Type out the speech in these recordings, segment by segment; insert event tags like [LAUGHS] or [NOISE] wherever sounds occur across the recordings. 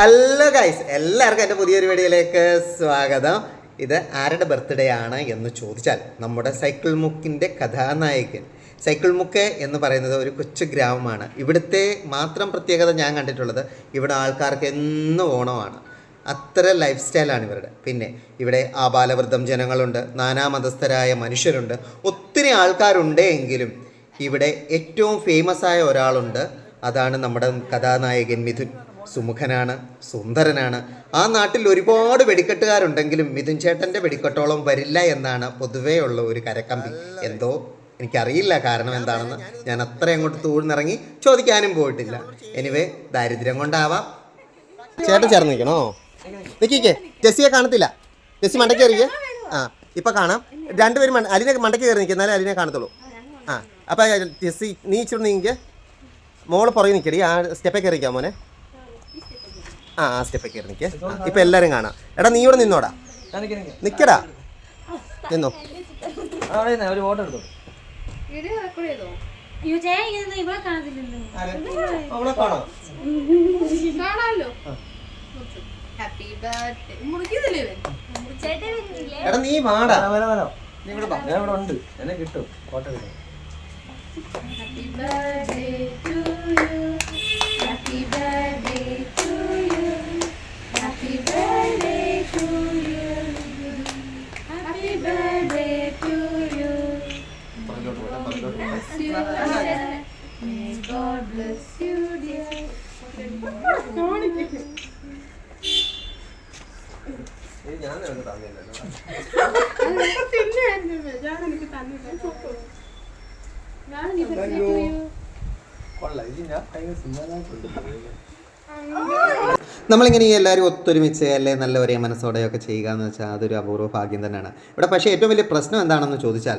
Hello guys എല്ലാവർക്കും എന്റെ പുതിയൊരു വീഡിയോയിലേക്ക് സ്വാഗതം. ഇത് ആരുടെ ബർത്ത്ഡേ ആണ് എന്ന് ചോദിച്ചാൽ നമ്മുടെ സൈക്കിൾ മുക്കിന്റെ കഥാനായകൻ. സൈക്കിൾ മുക്ക് എന്ന് പറയുന്നത് ഒരു കൊച്ചു ഗ്രാമമാണ്. ഇവിടുത്തെ മാത്രം പ്രത്യേകത ഞാൻ കണ്ടിട്ടുള്ളത് ഇവിടെ ആൾക്കാർക്ക് എന്നും ഓണമാണ്. അത്ര ലൈഫ് സ്റ്റൈലാണ് ഇവരുടെ. പിന്നെ ഇവിടെ ആബാലവൃദ്ധം ജനങ്ങളുണ്ട് നാനാമതസ്ഥരായ മനുഷ്യരുണ്ട് ഒത്തിരി ആൾക്കാരുണ്ട് എങ്കിലും ഇവിടെ ഏറ്റവും ഫേമസ് ആയ ഒരാളുണ്ട്. അതാണ് നമ്മുടെ കഥാനായകൻ മിഥുൻ. സുമുഖനാണ് സുന്ദരനാണ്. ആ നാട്ടിൽ ഒരുപാട് വെടിക്കെട്ടുകാരുണ്ടെങ്കിലും മിഥുൻ ചേട്ടന്റെ വെടിക്കെട്ടോളം വരില്ല എന്നാണ് പൊതുവേ ഉള്ള ഒരു കരക്കമ്പി. എന്തോ? എനിക്കറിയില്ല കാരണം എന്താണെന്ന്. ഞാൻ അത്ര അങ്ങോട്ട് തൂഴ്ന്നിറങ്ങി ചോദിക്കാനും പോയിട്ടില്ല. എനിവേ ദാരിദ്ര്യം കൊണ്ടാവാം. ചേട്ടൻ ചേർന്ന് നിൽക്കണോ? നിൽക്കിക്കേ ജെസ്സിയെ കാണത്തില്ല. ജെസ്സി മണ്ടയ്ക്ക് കയറിയേ ആ ഇപ്പം കാണാം. രണ്ടുപേരും അലിനെ മണ്ടയ്ക്ക് കയറി നിൽക്കുക എന്നാലേ അലിനെ കാണത്തുള്ളൂ. ആ അപ്പം ജെസ്സി നീ ഇച്ചിരി നീങ്ങിക്കേ മോൾ പുറകെ നിൽക്കടി ആ സ്റ്റെപ്പേ കയറിക്കാം മോനെ? ആ ആ സ്റ്റെപ്പേ കയറി നിൽക്കേ ഇപ്പം എല്ലാവരും കാണാം. എടാ നീ ഇവിടെ നിന്നോടാ. നിൽക്കടാ നിന്നോ. ഒരു ഫോട്ടോ എടുത്തു? എടാ നീ വാടാ. ഞാൻ ഇവിടെ ഉണ്ട്. എന്നെ കിട്ടും. ഫോട്ടോ കിട്ടും Happy birthday to you. സിനിമയിലായിട്ടുണ്ട് നമ്മളിങ്ങനെ ഈ എല്ലാവരും ഒത്തൊരുമിച്ച് അല്ലെ നല്ല ഒരേ മനസ്സോടെയൊക്കെ ചെയ്യുക എന്ന് വെച്ചാൽ അതൊരു അപൂർവ ഭാഗ്യം തന്നെയാണ്. ഇവിടെ പക്ഷേ ഏറ്റവും വലിയ പ്രശ്നം എന്താണെന്ന് ചോദിച്ചാൽ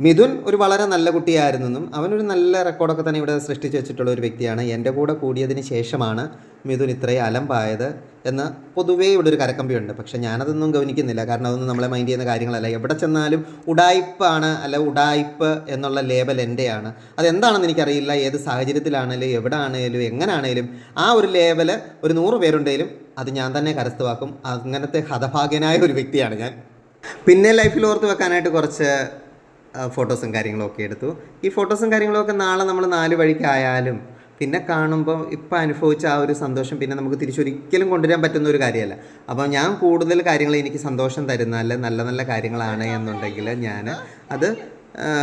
മിഥുൻ ഒരു വളരെ നല്ല കുട്ടിയായിരുന്നെന്നും അവനൊരു നല്ല റെക്കോർഡൊക്കെ തന്നെ ഇവിടെ സൃഷ്ടിച്ചു വെച്ചിട്ടുള്ള ഒരു വ്യക്തിയാണ്. എന്റെ കൂടെ കൂടിയതിന് ശേഷമാണ് മിഥുൻ ഇത്രയും അലമ്പായത് എന്ന് പൊതുവേ ഇവിടെ ഒരു കരക്കമ്പിയുണ്ട്. പക്ഷേ ഞാനതൊന്നും ഗവനിക്കുന്നില്ല കാരണം അതൊന്നും നമ്മളെ മൈൻഡ് ചെയ്യുന്ന കാര്യങ്ങളല്ല. എവിടെ ചെന്നാലും ഉടായിപ്പാണ് അല്ല ഉടായിപ്പ് എന്നുള്ള ലേബൽ എന്റെയാണ്. അതെന്താണെന്ന് എനിക്കറിയില്ല. ഏത് സാഹചര്യത്തിലാണേലും എവിടെ ആണേലും എങ്ങനെയാണേലും ആ ഒരു ലേബൽ ഒരു നൂറ് പേരുണ്ടെങ്കിലും അത് ഞാൻ തന്നെ കരസ്ഥമാക്കും. അങ്ങനത്തെ ഹതഭാഗ്യനായ ഒരു വ്യക്തിയാണ് ഞാൻ. പിന്നെ ലൈഫിൽ ഓർത്ത് വെക്കാനായിട്ട് കുറച്ച് ഫോട്ടോസും കാര്യങ്ങളൊക്കെ എടുത്തു. ഈ ഫോട്ടോസും കാര്യങ്ങളൊക്കെ നാളെ നമ്മൾ നാല് വഴിക്കായാലും പിന്നെ കാണുമ്പോൾ ഇപ്പം അനുഭവിച്ച ആ ഒരു സന്തോഷം പിന്നെ നമുക്ക് തിരിച്ചൊരിക്കലും കൊണ്ടുവരാൻ പറ്റുന്ന ഒരു കാര്യമല്ല. അപ്പോൾ ഞാൻ കൂടുതൽ കാര്യങ്ങൾ എനിക്ക് സന്തോഷം തരുന്നാൽ നല്ല നല്ല കാര്യങ്ങളാണ് എന്നുണ്ടെങ്കിൽ ഞാൻ അത്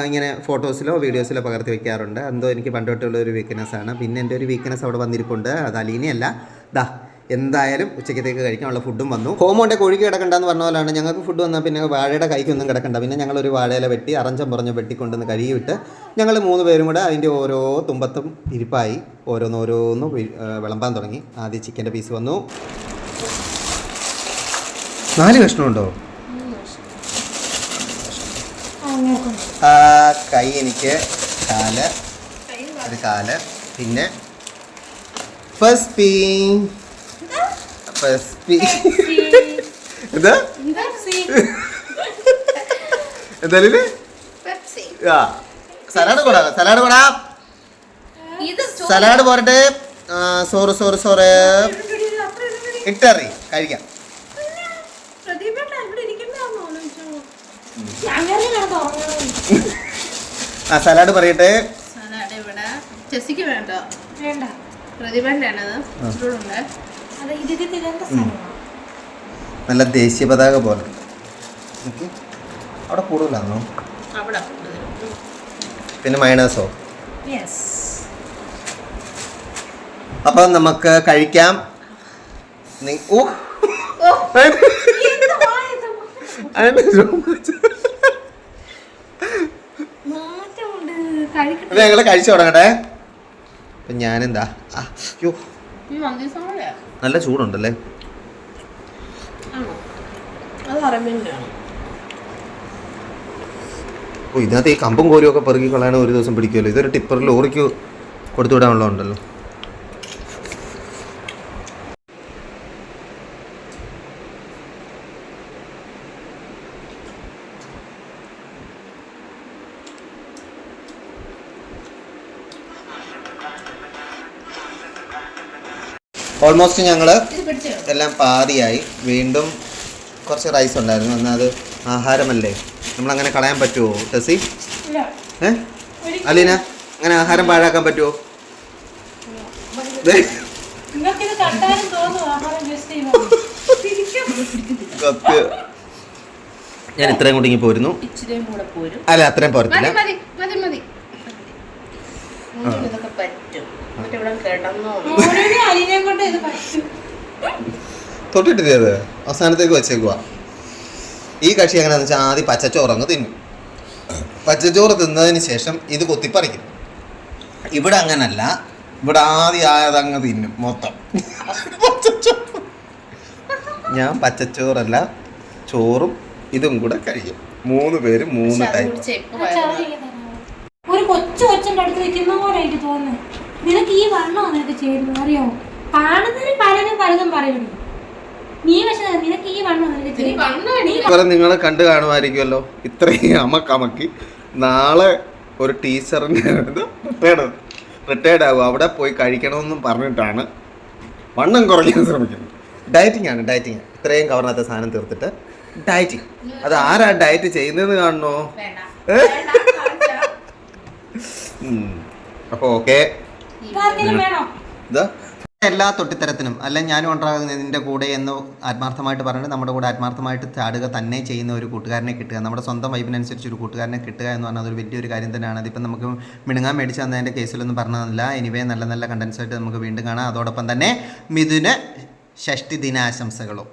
ഇങ്ങനെ ഫോട്ടോസിലോ വീഡിയോസിലോ പകർത്തി വെക്കാറുണ്ട്. എന്തോ എനിക്ക് പണ്ടോട്ടുള്ള ഒരു വീക്ക്നെസ്സാണ് പിന്നെ എന്റെ ഒരു വീക്ക്നെസ് അവിടെ വന്നിരിപ്പുണ്ട്. അത് അലീനയല്ല. ദാ എന്തായാലും ഉച്ചക്കത്തേക്ക് കഴിക്കാനുള്ള ഫുഡും വന്നു. ഹോമോന്റെ കോഴിക്ക് കിടക്കണ്ടെന്ന് പറഞ്ഞ പോലെയാണ് ഞങ്ങൾക്ക് ഫുഡ് വന്നാൽ പിന്നെ വാഴയുടെ കൈക്കൊന്നും കിടക്കണ്ട. പിന്നെ ഞങ്ങൾ ഒരു വാഴയില വെട്ടി അറഞ്ചം പറഞ്ഞ് വെട്ടിക്കൊണ്ടുവന്ന് കഴുകിയിട്ട് ഞങ്ങൾ മൂന്ന് പേരും കൂടെ അതിന്റെ ഓരോ തുമ്പത്തും ഇരിപ്പായി. ഓരോന്നോരോന്ന് വിളമ്പാൻ തുടങ്ങി. ആദ്യം ചിക്കന്റെ പീസ് വന്നു. നാല് കഷ്ണമുണ്ടോ? കൈ എനിക്ക് കാൽ ഒരു കാൽ പിന്നെ ഫസ്റ്റ് ഫസ്റ്റ് എന്താ? എന്തായാലും. ആ. സലാഡ് കൂടാ സലാഡ് കൂടാ. സലാഡ് പോരട്ടെ. സോറ് സോറ് സോറ്. ഇട്ടറി കഴിക്കാം. ആ സലാഡ് പറയട്ടെ. സലാഡ് ഇവിടെ. ചെസ്സിക്ക് വേണ്ട. വേണ്ട. പ്രദീപേട്ടന്റെ നല്ല ദേശീയ പതാക പോലെ. അവിടെ കൂടുതലാണോ? പിന്നെ മൈനസോ അപ്പം നമുക്ക് കഴിക്കാം. [LAUGHS] ഞങ്ങൾ ഓ. ഞങ്ങൾ കഴിച്ചു തുടങ്ങട്ടെ. അപ്പം ഞാനെന്താ? അയ്യോ. നല്ല ചൂടുണ്ടല്ലേ? ഓ ഇതിനകത്ത് ഈ കമ്പും കോരും ഒക്കെ പെറുക്കി കളയാൻ ഒരു ദിവസം പിടിക്കുമല്ലോ. ഇതൊരു ടിപ്പർ ലോറിക്ക് കൊടുത്തു വിടാനുള്ള ഉണ്ടല്ലോ ഓൾമോസ്റ്റ് ഞങ്ങൾ എല്ലാം പാതിയായി. വീണ്ടും കുറച്ച് റൈസ് ഉണ്ടായിരുന്നു. എന്നാൽ അത് ആഹാരമല്ലേ? നമ്മളങ്ങനെ കളയാൻ പറ്റുമോ ടെസി? ഏ? അലീന അങ്ങനെ ആഹാരം പാഴാക്കാൻ പറ്റുമോ. ഞാൻ ഇത്രയും കൂടി ഇങ്ങനെ പോരുന്നു. അല്ല അത്രയും പോരത്തില്ല. ഇതൊക്കെ പറ്റും. എന്നിട്ട് ഇവിടെ കിടന്നോ. മോനെ അലിനെ കൊണ്ട് ഇത് പറ്റും. തൊട്ടിട്ടില്ലേ അത്? അവസാനത്തേക്ക് വെച്ചേക്കുക ഈ കക്ഷി എങ്ങനെയാണെന്ന് വെച്ചാൽ ആദ്യം പച്ചച്ചോറ് അങ്ങ് തിന്നും. പച്ചച്ചോറ് തിന്നതിന് ശേഷം ഇത് കൊത്തിപ്പറിക്കും. ഇവിടെ അങ്ങനല്ല. ഇവിടെ ആദ്യം ആയതങ്ങ് തിന്നും മൊത്തം. പച്ചച്ചോറ്. ഞാൻ പച്ചച്ചോറല്ല ചോറും ഇതും കൂടെ കഴിക്കും. മൂന്ന് പേര് മൂന്ന് ടൈം കുടിച്ച ഇപ്പൊ ആ വയറ് ചായ ഇങ്ങനെ തരാമോ? ഒരു കൊച്ചിന്റെ അടുത്ത് നിൽക്കുന്ന പോലെ എനിക്ക് തോന്നുന്നത് നിനക്ക് ഈ വണ്ണോ നിനക്ക് ചേരുന്നു അറിയോ കാണുന്നതിന് പലരും പലതും പറയുന്നു. നീ പക്ഷെ നിനക്ക് ഈ വണ്ണോ നിനക്ക് നിങ്ങൾ കണ്ടു കാണുമായിരിക്കുമല്ലോ. ഇത്രയും അമക്കമക്കി. നാളെ ഒരു ടീച്ചറിന് റിട്ടയർഡ് റിട്ടയർഡ് ആകും അവിടെ പോയി കഴിക്കണമെന്നും പറഞ്ഞിട്ടാണ് വണ്ണം കുറയ്ക്കാൻ ശ്രമിക്കുന്നത്. ഡയറ്റിംഗ് ആണ് ഡയറ്റിംഗ് ഇത്രയും കവറിനകത്ത് സാധനം തീർത്തിട്ട് ഡയറ്റിംഗ് അത് ആരാ ഡയറ്റ് ചെയ്യുന്നതെന്ന് കാണണോ? വേണ്ട. ഏ? വേണ്ട, കാണിച്ച. അപ്പോൾ ഓക്കെ. ഇത്. എല്ലാ തൊട്ടിത്തരത്തിനും അല്ല ഞാനും ഉണ്ടാകുന്നതിന്റെ കൂടെ എന്ന് ആത്മാർത്ഥമായിട്ട് പറഞ്ഞിട്ട് നമ്മുടെ കൂടെ ആത്മാർത്ഥമായിട്ട് ചാടുക തന്നെ ചെയ്യുന്ന ഒരു കൂട്ടുകാരനെ കിട്ടുക. നമ്മുടെ സ്വന്തം വൈബിനനുസരിച്ച് ഒരു കൂട്ടുകാരനെ കിട്ടുക എന്ന് പറഞ്ഞാൽ അതൊരു വലിയൊരു കാര്യം തന്നെയാണ്. അതിപ്പം നമുക്ക് മിണുങ്ങാൻ മേടിച്ച് തന്നതിന്റെ കേസിലൊന്നും പറഞ്ഞതല്ല എനിവേ നല്ല നല്ല കണ്ടൻസായിട്ട് നമുക്ക് വീണ്ടും കാണാം. അതോടൊപ്പം തന്നെ മിഥുന് ഷഷ്ടി ദിനാശംസകളും.